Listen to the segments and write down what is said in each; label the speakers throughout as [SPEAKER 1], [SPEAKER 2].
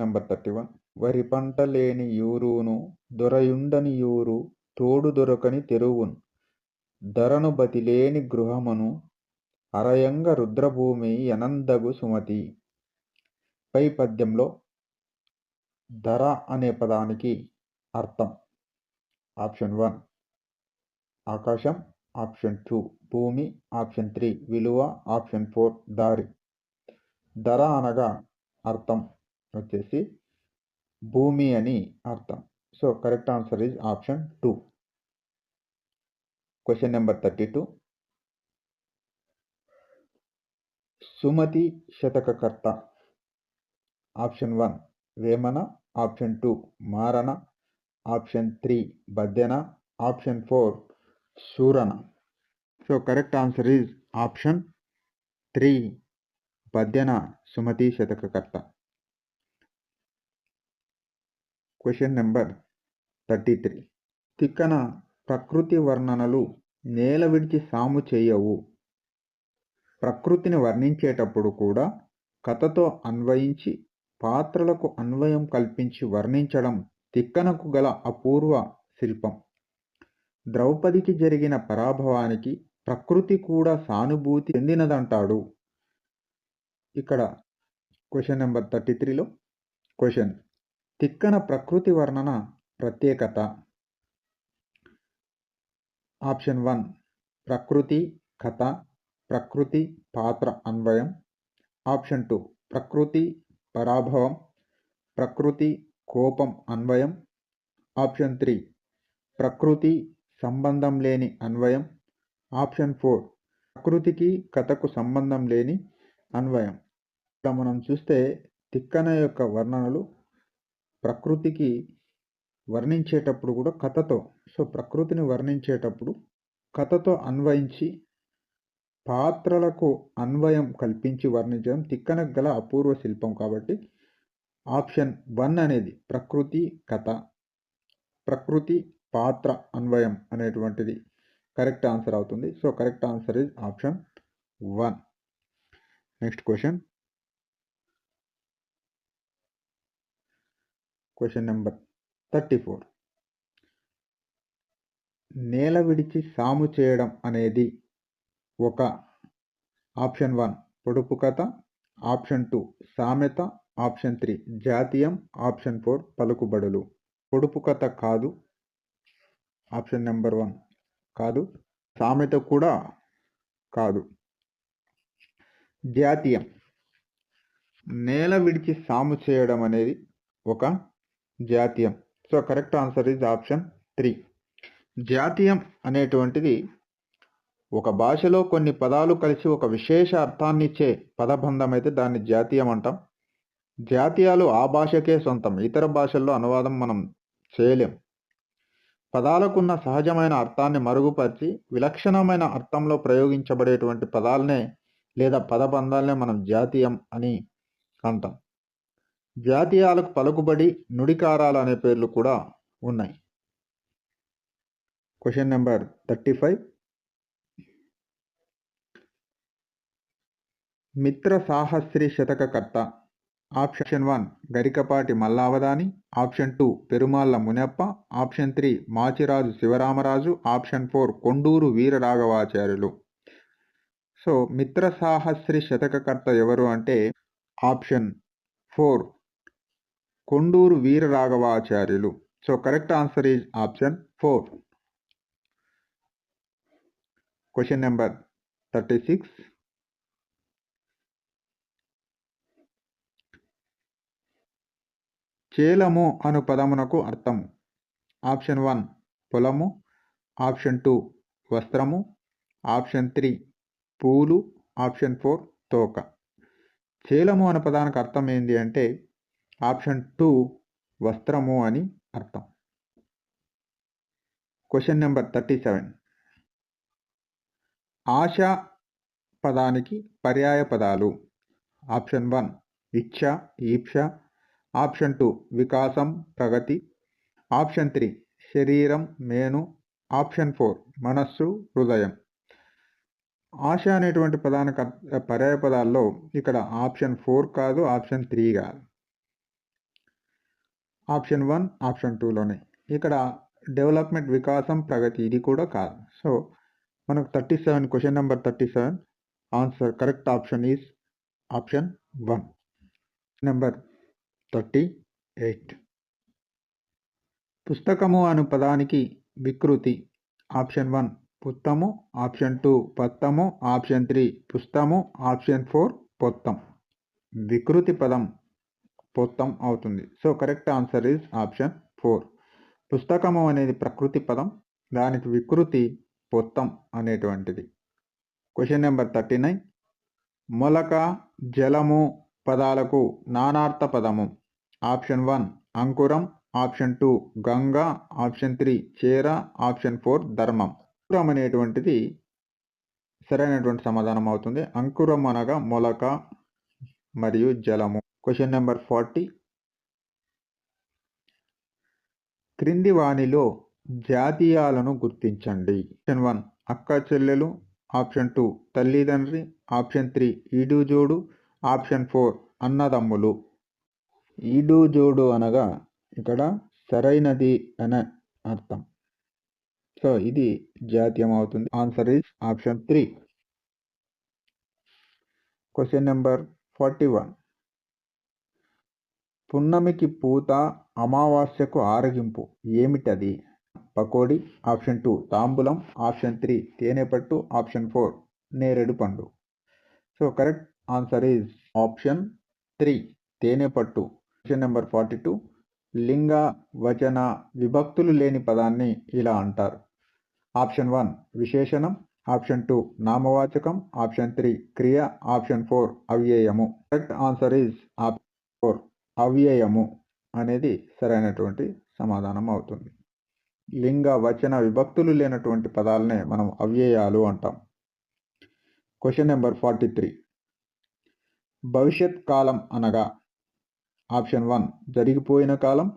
[SPEAKER 1] Number thirty one. వరి పంట లేని యూరును దొరయుండని యూరు తోడు దొరకని తెరువున్. ధరను బతిలేని గృహమును అరయంగ రుద్రభూమి యనందగు సుమతి. పై పద్యంలో ధర అనే పదానికి అర్థం. Option one. ఆకాశం ఆప్షన్ టూ. భూమి ఆప్షన్ త్రీ. విలువ ఆప్షన్ ఫోర్. దారి. ధర అనగా అర్థం. వచ్చేసి భూమి అని అర్థం. So correct answer is option two question number thirty two Sumati శతకకర్త. Option one Vemana. Option two Marana. Option three Baddena. Option four Surana. So correct answer is option three Baddena Sumati శతకకర్త. Question number thirty three Tikkana ప్రకృతి వర్ణనలు నేల విడిచి సాము చేయవు. ప్రకృతిని వర్ణించేటప్పుడు కూడా కథతో అన్వయించి పాత్రలకు అన్వయం కల్పించి వర్ణించడం తిక్కనకు గల అపూర్వ శిల్పం. ద్రౌపదికి జరిగిన పరాభవానికి ప్రకృతి కూడా సానుభూతి చెందినదంటాడు. ఇక్కడ క్వశ్చన్ నెంబర్ థర్టీ త్రీలో క్వశ్చన్ తిక్కన ప్రకృతి వర్ణన ప్రత్యేకత. ఆప్షన్ వన్ ప్రకృతి కథ ప్రకృతి పాత్ర అన్వయం. ఆప్షన్ టూ ప్రకృతి పరాభవం ప్రకృతి కోపం అన్వయం. ఆప్షన్ త్రీ ప్రకృతి సంబంధం లేని అన్వయం. ఆప్షన్ ఫోర్ ప్రకృతికి కథకు సంబంధం లేని అన్వయం. ఇక్కడ మనం చూస్తే తిక్కన యొక్క వర్ణనలు ప్రకృతికి వర్ణించేటప్పుడు కూడా కథతో సో ప్రకృతిని వర్ణించేటప్పుడు కథతో అన్వయించి పాత్రలకు అన్వయం కల్పించి వర్ణించడం తిక్కనకు గల అపూర్వ శిల్పం కాబట్టి ఆప్షన్ వన్ అనేది ప్రకృతి కథ. ప్రకృతి పాత్ర అన్వయం అనేటువంటిది కరెక్ట్ ఆన్సర్ అవుతుంది. So correct answer is option one. Next question. Question number thirty four నేల విడిచి సాము చేయడం అనేది ఒక ఆప్షన్ వన్ పొడుపు కథ. ఆప్షన్ టూ సామెత. ఆప్షన్ త్రీ జాతీయం. ఆప్షన్ ఫోర్ పలుకుబడులు పొడుపు కథ కాదు. ఆప్షన్ నెంబర్ వన్ కాదు. సామెత కూడా కాదు. జాతీయం. నేల విడిచి సాము చేయడం అనేది ఒక జాతీయం. So correct answer is option three జాతీయం అనేటువంటిది ఒక భాషలో కొన్ని పదాలు కలిసి ఒక విశేష అర్థాన్ని ఇచ్చే పదబంధం అయితే దాన్ని జాతీయం అంటాం. జాతీయాలు ఆ భాషకే సొంతం ఇతర భాషల్లో అనువాదం మనం చేయలేం. పదాలకున్న సహజమైన అర్థాన్ని మరుగుపరిచి విలక్షణమైన అర్థంలో ప్రయోగించబడేటువంటి పదాలనే లేదా పదబంధాలనే మనం జాతీయం అని అంటాం. జాతీయాలకు పలుకుబడి నుడికారాలు అనే పేర్లు కూడా ఉన్నాయి. Question number thirty five Mitra Sahasri శతకకర్త. Option one Garikapati Mallavadhani option two Perumalla Munappa. Option three Machiraju Sivaramaraju. Option four Konduru Veeraraghavacharyulu. So Mitra Sahasri శతకకర్త ఎవరు అంటే option four Konduru Veeraraghavacharyulu. So correct answer is option four question number thirty six చేలము అను పదమునకు అర్థము option one పొలము. Option two వస్త్రము. Option three పూలు. Option four తోక. చేలము అనే పదానికి అర్థం ఏంటి అంటే ఆప్షన్ టూ వస్త్రము అని అర్థం. క్వశ్చన్ నెంబర్ థర్టీ సెవెన్ ఆశ పదానికి పర్యాయ పదాలు. ఆప్షన్ వన్ ఇచ్ఛ ఈప్ష. ఆప్షన్ టూ వికాసం ప్రగతి. ఆప్షన్ త్రీ శరీరం మేను. ఆప్షన్ ఫోర్ మనస్సు హృదయం. ఆశ అనేటువంటి పదానికి పర్యాయ పదాల్లో ఇక్కడ ఆప్షన్ ఫోర్ కాదు ఆప్షన్ త్రీ కాదు. ఆప్షన్ వన్ ఆప్షన్ టూలోనే ఇక్కడ డెవలప్మెంట్ వికాసం ప్రగతి ఇది కూడా కాదు. సో మనకు thirty seven question number thirty seven answer correct option is option one number thirty eight పుస్తకము అను పదానికి వికృతి. ఆప్షన్ వన్ పుత్తము. ఆప్షన్ టూ పత్తము. ఆప్షన్ త్రీ పుస్తము. ఆప్షన్ ఫోర్ పొత్తం. వికృతి పదం పొత్తం అవుతుంది. So correct answer is option four. పుస్తకము అనేది ప్రకృతి పదం దానికి వికృతి పొత్తం అనేటువంటిది. క్వశ్చన్ నెంబర్ థర్టీ నైన్ మొలక జలము పదాలకు నానార్థ పదము. ఆప్షన్ వన్ అంకురం. Option two Ganga. Option three చేర. ఆప్షన్ ఫోర్ ధర్మం. అంకురం అనేటువంటిది సరైనటువంటి సమాధానం అవుతుంది. అంకురం అనగా మొలక మరియు జలము. క్వశ్చన్ నెంబర్ ఫార్టీ క్రింది వాణిలో జాతీయాలను గుర్తించండి. ఆప్షన్ వన్ అక్క చెల్లెలు. ఆప్షన్ టూ తల్లిదండ్రి. ఆప్షన్ త్రీ ఈడు జోడు. ఆప్షన్ ఫోర్ అన్నదమ్ములు. ఈడు జోడు అనగా ఇక్కడ సరైనది అనే అర్థం. సో ఇది జాతీయం అవుతుంది answer is option three question number forty one పున్నమికి పూత అమావాస్యకు ఆరగింపు. ఏమిటది? Pakodi option two. తాంబూలం ఆప్షన్ త్రీ. తేనెపట్టు ఆప్షన్ ఫోర్. నేరేడు పండు. So correct answer is option three. తేనెపట్టు క్వశ్చన్ నెంబర్ ఫార్టీ టూ. లింగ వచన విభక్తులు లేని పదాన్ని ఇలా అంటారు. Option one. విశేషణం. Option two. నామవాచకం. Option three. క్రియ. Option four. అవ్యయము. Correct answer is option four. అవ్యయము అనేది సరైనటువంటి సమాధానం అవుతుంది. లింగ వచన విభక్తులు లేనటువంటి పదాలనే మనం అవ్యయాలు అంటాం. క్వశ్చన్ నెంబర్ ఫార్టీ త్రీ భవిష్యత్ కాలం అనగా ఆప్షన్ వన్ జరిగిపోయిన కాలం.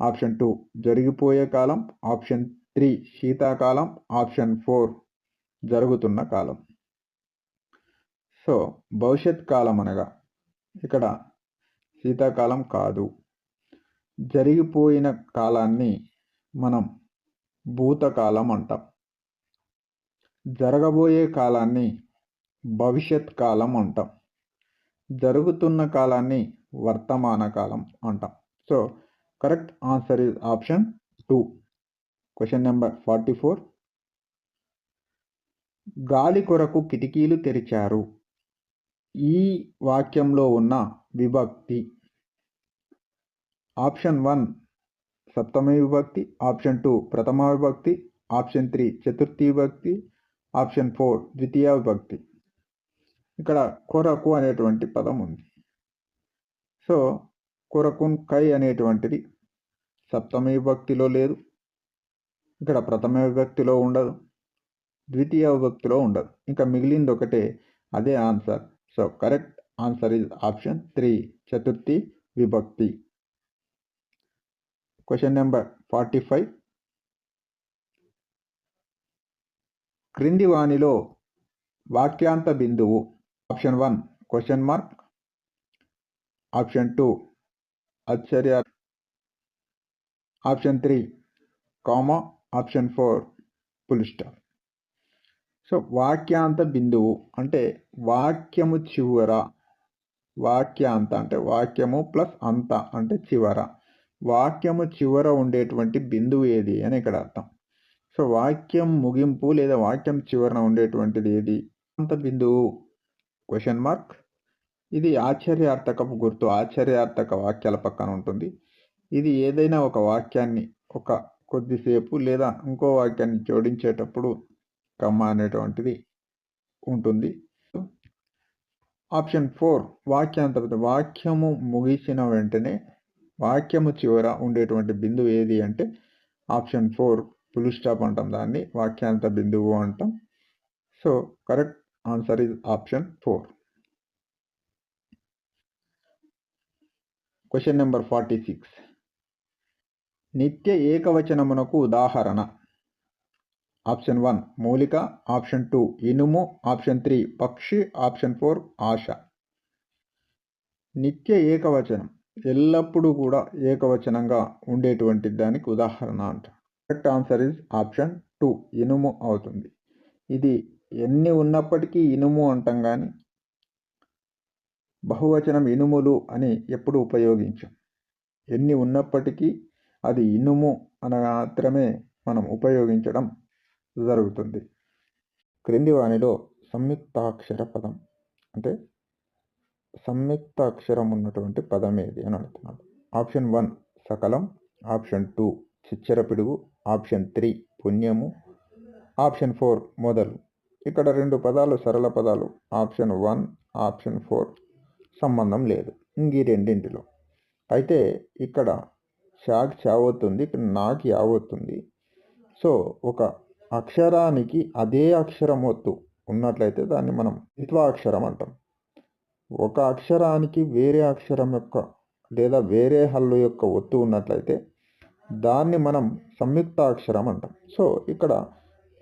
[SPEAKER 1] ఆప్షన్ టూ జరిగిపోయే కాలం. ఆప్షన్ త్రీ శీతాకాలం. ఆప్షన్ ఫోర్ జరుగుతున్న కాలం. సో భవిష్యత్ కాలం అనగా ఇక్కడ శీతాకాలం కాదు. జరిగిపోయిన కాలాన్ని మనం భూతకాలం అంటాం. జరగబోయే కాలాన్ని భవిష్యత్ కాలం అంటాం. జరుగుతున్న కాలాన్ని వర్తమాన కాలం అంటాం. So correct answer is option two. Question number forty four. గాలి కొరకు కిటికీలు తెరిచారు. ఈ వాక్యంలో ఉన్న విభక్తి. ఆప్షన్ వన్ సప్తమి విభక్తి. ఆప్షన్ టూ ప్రథమ విభక్తి. ఆప్షన్ త్రీ చతుర్థి విభక్తి. ఆప్షన్ ఫోర్ ద్వితీయ విభక్తి. ఇక్కడ కొరకు అనేటువంటి పదం ఉంది. సో కొరకున్ కై అనేటువంటిది సప్తమ విభక్తిలో లేదు. ఇక్కడ ప్రథమ విభక్తిలో ఉండదు. ద్వితీయ విభక్తిలో ఉండదు. ఇంకా మిగిలింది ఒకటే అదే answer. So correct answer is option three Chaturthi విభక్తి క్వశ్చన్ నెంబర్ ఫార్టీ ఫైవ్ క్రింది వాణిలో వాక్యాంత బిందువు option one question mark option two ఆశ్చర్య. Option three comma option four full stop so వాక్యాంత బిందువు అంటే వాక్యము చివర వాక్యాంత అంటే వాక్యము ప్లస్ అంత అంటే చివర. వాక్యము చివర ఉండేటువంటి బిందువు ఏది అని ఇక్కడ అర్థం. సో వాక్యం ముగింపు లేదా వాక్యం చివరన ఉండేటువంటిది ఏది? అంత బిందువు. క్వశ్చన్ మార్క్ ఇది ఆశ్చర్యార్థకపు గుర్తు. ఆశ్చర్యార్థక వాక్యాల పక్కన ఉంటుంది. ఇది ఏదైనా ఒక వాక్యాన్ని ఒక కొద్దిసేపు లేదా ఇంకో వాక్యాన్ని జోడించేటప్పుడు కమ్మ అనేటువంటిది ఉంటుంది. ఆప్షన్ ఫోర్ వాక్యాంత వాక్యము ముగిసిన వెంటనే వాక్యము చివర ఉండేటువంటి బిందువు ఏది అంటే ఆప్షన్ ఫోర్ ఫుల్ స్టాప్ అంటాం దాన్ని వాక్యాంత బిందువు అంటాం. So correct answer is option four. Question number forty six నిత్య ఏకవచనమునకు ఉదాహరణ. ఆప్షన్ వన్ మూలిక ఆప్షన్ టూ ఇనుము ఆప్షన్ త్రీ పక్షి ఆప్షన్ ఫోర్ ఆశ. నిత్య ఏకవచనం. ఎల్లప్పుడూ కూడా ఏకవచనంగా ఉండేటువంటి దానికి ఉదాహరణ అంట. Correct answer is option two ఇనుము అవుతుంది. ఇది ఎన్ని ఉన్నప్పటికీ ఇనుము అంటాం కానీ బహువచనం ఇనుములు అని ఎప్పుడు ఉపయోగించాం. ఎన్ని ఉన్నప్పటికీ అది ఇనుము అని మాత్రమే మనం ఉపయోగించడం జరుగుతుంది. క్రింది వాణిలో సంయుక్తాక్షర పదం అంటే సంయుక్త అక్షరం ఉన్నటువంటి పదం ఏది అని అడుగుతున్నాడు. ఆప్షన్ వన్ సకలం ఆప్షన్ టూ చిచ్చర పిడుగు ఆప్షన్ త్రీ పుణ్యము ఆప్షన్ ఫోర్ మొదలు. ఇక్కడ రెండు పదాలు సరళ పదాలు. ఆప్షన్ వన్ ఆప్షన్ ఫోర్ సంబంధం లేదు. ఇంక ఈ రెండింటిలో. అయితే ఇక్కడ షాక్ చావొత్తుంది ఇక్కడ నాకు యావొత్తుంది సో ఒక అక్షరానికి అదే అక్షరం ఒత్తు ఉన్నట్లయితే దాన్ని మనం ద్విత్వాక్షరం అంటాం. ఒక అక్షరానికి వేరే అక్షరం యొక్క లేదా వేరే హల్లు యొక్క ఒత్తు ఉన్నట్లయితే దాన్ని మనం సంయుక్త అక్షరం అంటాం. సో ఇక్కడ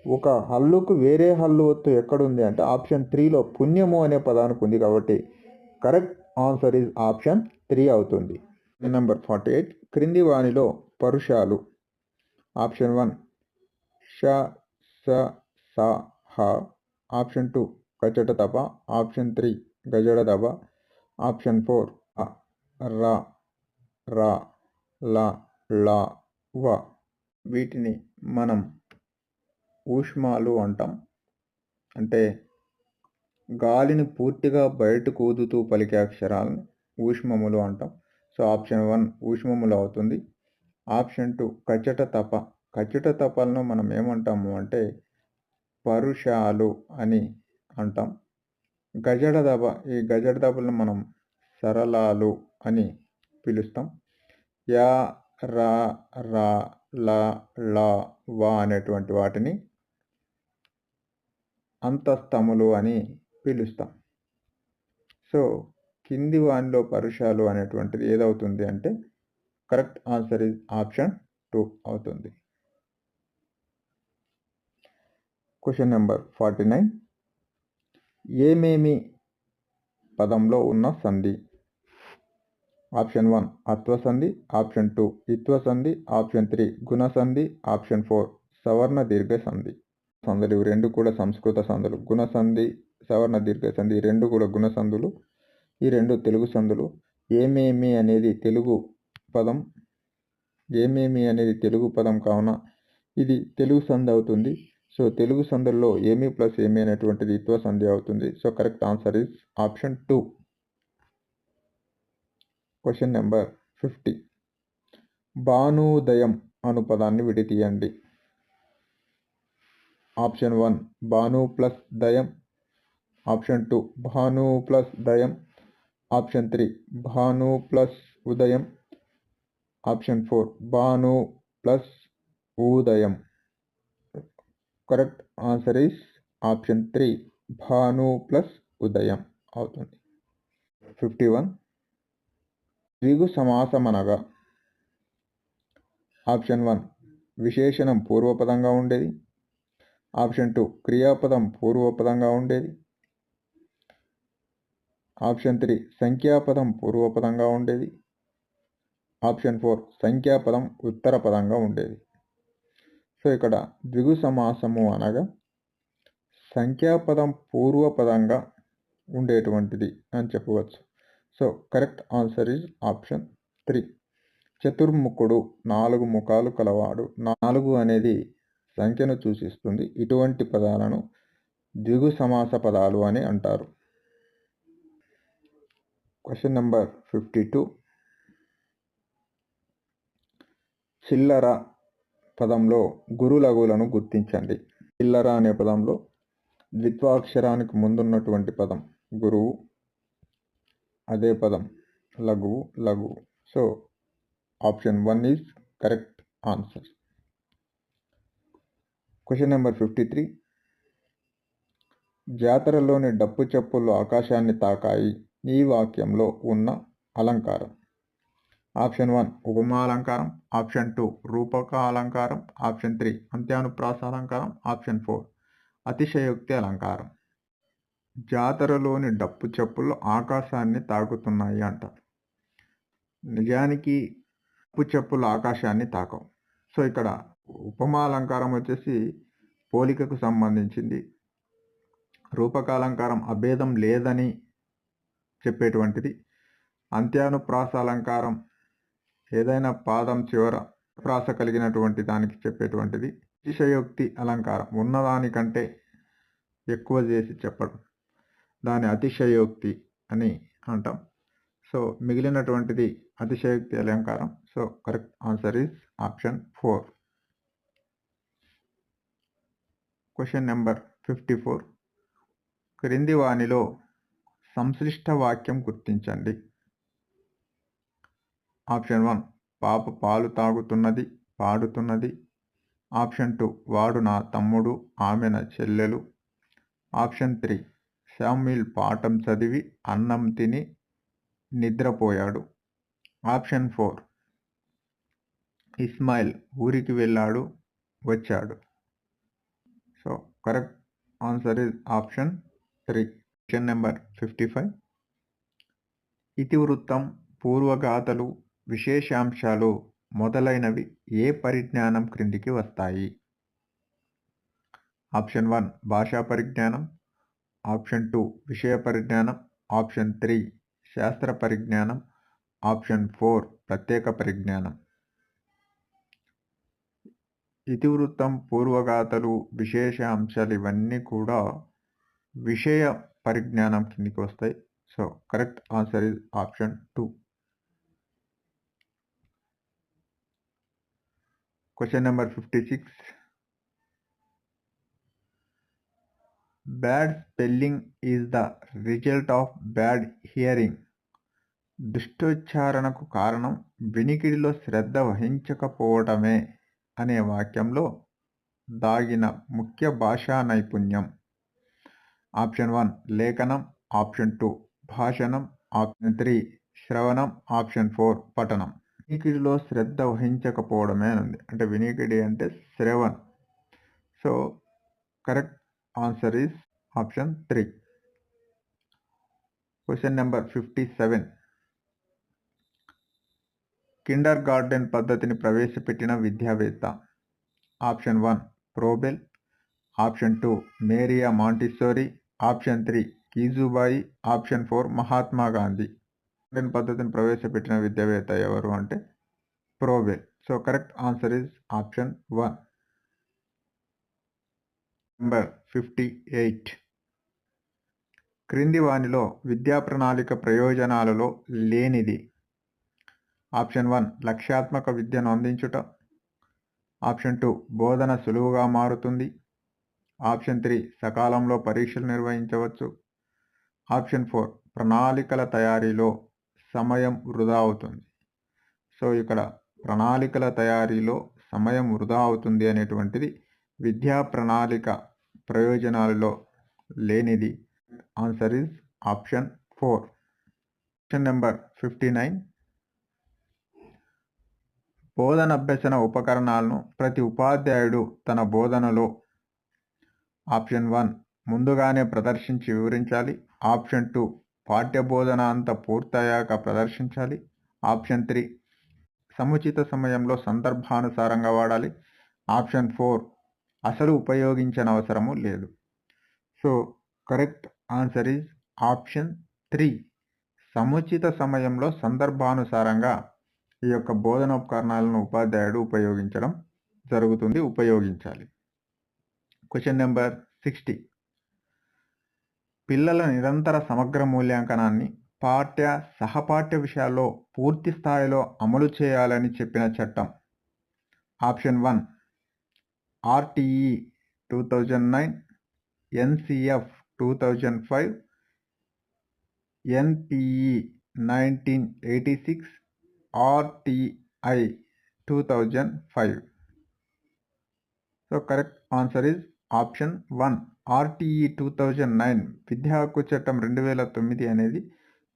[SPEAKER 1] ఒక హల్లుకు వేరే హల్లు ఒత్తు ఎక్కడుంది అంటే ఆప్షన్ త్రీలో పుణ్యము అనే పదానికి ఉంది కాబట్టి correct answer is option three అవుతుంది. నెంబర్ ఫార్టీ ఎయిట్ క్రింది వాణిలో పరుషాలు. ఆప్షన్ వన్ ష స స హ. ఆప్షన్ టూ కచట తప. ఆప్షన్ త్రీ గజడ దబ ఆప్షన్ ఫోర్ ర ర ల ల వ. వీటిని మనం ఊష్మాలు అంటాం. అంటే గాలిని పూర్తిగా బయటకు ఊదుతూ పలికే అక్షరాలను ఊష్మములు అంటాం. సో ఆప్షన్ వన్ ఊష్మములు అవుతుంది. ఆప్షన్ టూ కచట తప. కచట తపాలను మనం ఏమంటాము అంటే పరుషాలు అని అంటాం. గజడ దబ ఈ గజడ దబలను మనం సరళాలు అని పిలుస్తాం. యా రా రా లా లా వా అనేటువంటి వాటిని అంతస్తములు అని పిలుస్తాం. సో కింది వానిలో పరుషాలు అనేటువంటిది ఏదవుతుంది అంటే correct answer is option two అవుతుంది. క్వశ్చన్ నెంబర్ ఫార్టీ నైన్ ఏమేమి పదంలో ఉన్న సంధి? ఆప్షన్ వన్ అత్వ సంధి. ఆప్షన్ టూ ఇత్వసంధి ఆప్షన్ త్రీ గుణ సంధి. ఆప్షన్ ఫోర్ సవర్ణ దీర్ఘ సంధి. సంధులు ఇవి రెండు కూడా సంస్కృత సంధులు. గుణ సంధి సవర్ణ దీర్ఘ సంధి ఈ రెండు కూడా గుణ సంధులు. ఈ రెండు తెలుగు సంధులు. ఏమేమి అనేది తెలుగు పదం? ఏమేమి అనేది తెలుగు పదం కావున ఇది తెలుగు సంధి అవుతుంది. సో తెలుగు సంధుల్లో ఏమి ప్లస్ ఏమి అనేటువంటిది ఇత్వ సంధి అవుతుంది. So correct answer is option two. Question number fifty. భానుదయం అను పదాన్ని విడితీయండి. ఆప్షన్ వన్ భాను ప్లస్ దయం. ఆప్షన్ టూ భాను ప్లస్ దయం. ఆప్షన్ త్రీ భాను ప్లస్ ఉదయం. ఆప్షన్ ఫోర్ భాను ప్లస్ ఉదయం correct answer is option three. Bhanu plus ఉదయం అవుతుంది. Fifty one. ద్విగు సమాసం అనగా ఆప్షన్ వన్. విశేషణం పూర్వపదంగా ఉండేది. Option two. క్రియాపదం పూర్వపదంగా ఉండేది. Option three. సంఖ్యాపదం పూర్వపదంగా ఉండేది. Option four. సంఖ్యాపదం ఉత్తర పదంగా ఉండేది. సో ఇక్కడ ద్విగు సమాసము అనగా సంఖ్యాపదం పూర్వపదంగా ఉండేటువంటిది అని చెప్పవచ్చు. So correct answer is option three. చతుర్ముఖుడు నాలుగు ముఖాలు కలవాడు. నాలుగు అనేది సంఖ్యను సూచిస్తుంది. ఇటువంటి పదాలను ద్విగు సమాస పదాలు అని అంటారు. క్వశ్చన్ నెంబర్ ఫిఫ్టీ టూ చిల్లర పదంలో గురులఘువులను గుర్తించండి. చిల్లర అనే పదంలో ద్విత్వాక్షరానికి ముందున్నటువంటి పదం. గురువు అదే పదం. లఘువు లఘువు so option one is correct answer. Question number fifty three. జాతరలోని డప్పు చెప్పులు ఆకాశాన్ని తాకాయి. ఈ వాక్యంలో ఉన్న అలంకారం. ఆప్షన్ వన్ ఉపమాలంకారం ఆప్షన్ టూ రూపక అలంకారం ఆప్షన్ త్రీ అంత్యానుప్రాస అలంకారం ఆప్షన్ ఫోర్ అతిశయోక్తి అలంకారం జాతరలోని డప్పు చెప్పులు ఆకాశాన్ని తాకుతున్నాయి అంటారు నిజానికి డప్పు చెప్పులు ఆకాశాన్ని తాకవు. సో ఇక్కడ ఉపమాలంకారం వచ్చేసి పోలికకు సంబంధించింది. రూపకాలంకారం అభేదం లేదని చెప్పేటువంటిది. అంత్యానుప్రాస అలంకారం ఏదైనా పాదం చివర ప్రాస కలిగినటువంటి దానికి చెప్పేటువంటిది. అతిశయోక్తి అలంకారం. ఉన్నదానికంటే ఎక్కువ చేసి చెప్పడం దాని అతిశయోక్తి అని అంటాం. సో మిగిలినటువంటిది అతిశయోక్తి అలంకారం. So correct answer is option four. Question number fifty four. క్రింది వానిలో సంశ్లిష్ట వాక్యం గుర్తించండి. ఆప్షన్ వన్ పాప పాలు తాగుతున్నది పాడుతున్నది. ఆప్షన్ టూ వాడు నా తమ్ముడు ఆమె నా చెల్లెలు. ఆప్షన్ త్రీ శామ్యుల్ పాఠం చదివి అన్నం తిని నిద్రపోయాడు. ఆప్షన్ ఫోర్ ఇస్మాయిల్ ఊరికి వెళ్ళాడు వచ్చాడు. So correct answer is option three. Question number fifty five. ఇతివృత్తం పూర్వగాథలు విశేషాంశాలు మొదలైనవి ఏ పరిజ్ఞానం క్రిందికి వస్తాయి? ఆప్షన్ వన్ భాషా పరిజ్ఞానం. ఆప్షన్ టూ విషయ పరిజ్ఞానం. ఆప్షన్ త్రీ శాస్త్ర పరిజ్ఞానం. ఆప్షన్ ఫోర్ ప్రత్యేక పరిజ్ఞానం. ఇతివృత్తం పూర్వగాథలు విశేష అంశాలు ఇవన్నీ కూడా విషయ పరిజ్ఞానం కిందికి వస్తాయి. So correct answer is option two. Question number fifty six bad spelling is the result of bad hearing దుష్టోచ్చారణకు కారణం వినికిడిలో శ్రద్ధ వహించకపోవటమే అనే వాక్యంలో దాగిన ముఖ్య భాషా నైపుణ్యం. ఆప్షన్ వన్ లేఖనం. ఆప్షన్ టూ భాషణం. ఆప్షన్ త్రీ శ్రవణం. ఆప్షన్ ఫోర్ పఠనం. వినికిడిలో శ్రద్ధ వహించకపోవడమే అని ఉంది అంటే వినికిడి అంటే Shravan. So correct answer is option three. Question number fifty seven. Kindergarten పద్ధతిని ప్రవేశపెట్టిన విద్యావేత్త. Option one Froebel. Option two Maria Montessori. Option three కీజుబాయి. Option four Mahatma Gandhi. Online పద్ధతిని ప్రవేశపెట్టిన విద్యావేత్త ఎవరు అంటే Froebel. So correct answer is option one. Number fifty eight. క్రింది వానిలో విద్యా ప్రణాళిక ప్రయోజనాలలో లేనిది. ఆప్షన్ వన్ లక్ష్యాత్మక విద్యను అందించుట. ఆప్షన్ టూ బోధన సులువుగా మారుతుంది. ఆప్షన్ త్రీ సకాలంలో పరీక్షలు నిర్వహించవచ్చు. ఆప్షన్ ఫోర్ ప్రణాళికల తయారీలో సమయం వృధా అవుతుంది. సో ఇక్కడ ప్రణాళికల తయారీలో సమయం వృధా అవుతుంది అనేటువంటిది విద్యా ప్రణాళిక ప్రయోజనాలలో లేనిది. Answer is option four question number fifty nine బోధన అభ్యసన ఉపకరణాలను ప్రతి ఉపాధ్యాయుడు తన బోధనలో ఆప్షన్ వన్ ముందుగానే ప్రదర్శించి వివరించాలి. ఆప్షన్ టూ పాఠ్య బోధన అంతా పూర్తయ్యాక ప్రదర్శించాలి. ఆప్షన్ త్రీ సముచిత సమయంలో సందర్భానుసారంగా వాడాలి. ఆప్షన్ ఫోర్ అసలు ఉపయోగించనవసరము లేదు. So correct answer is option three సముచిత సమయంలో సందర్భానుసారంగా ఈ యొక్క బోధనోపకరణాలను ఉపాధ్యాయుడు ఉపయోగించడం జరుగుతుంది ఉపయోగించాలి. క్వశ్చన్ నెంబర్ సిక్స్టీ పిల్లల నిరంతర సమగ్ర మూల్యాంకనాన్ని పాఠ్య సహపాఠ్య విషయాల్లో పూర్తి స్థాయిలో అమలు చేయాలని చెప్పిన చట్టం. Option one. RTE two thousand nine NCF two thousand five NPE nineteen eighty six RTI two thousand five. So correct answer is option one. RTE two thousand nine విద్యా హక్కు చట్టం రెండు వేల తొమ్మిది అనేది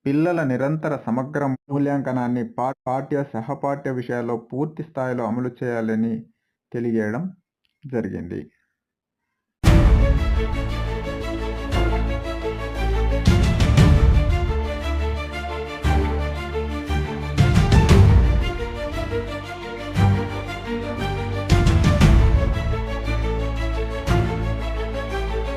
[SPEAKER 1] పిల్లల నిరంతర సమగ్ర మూల్యాంకనాన్ని పా పాఠ్య సహపాఠ్య విషయాల్లో పూర్తి స్థాయిలో అమలు చేయాలని తెలియజేయడం జరిగింది.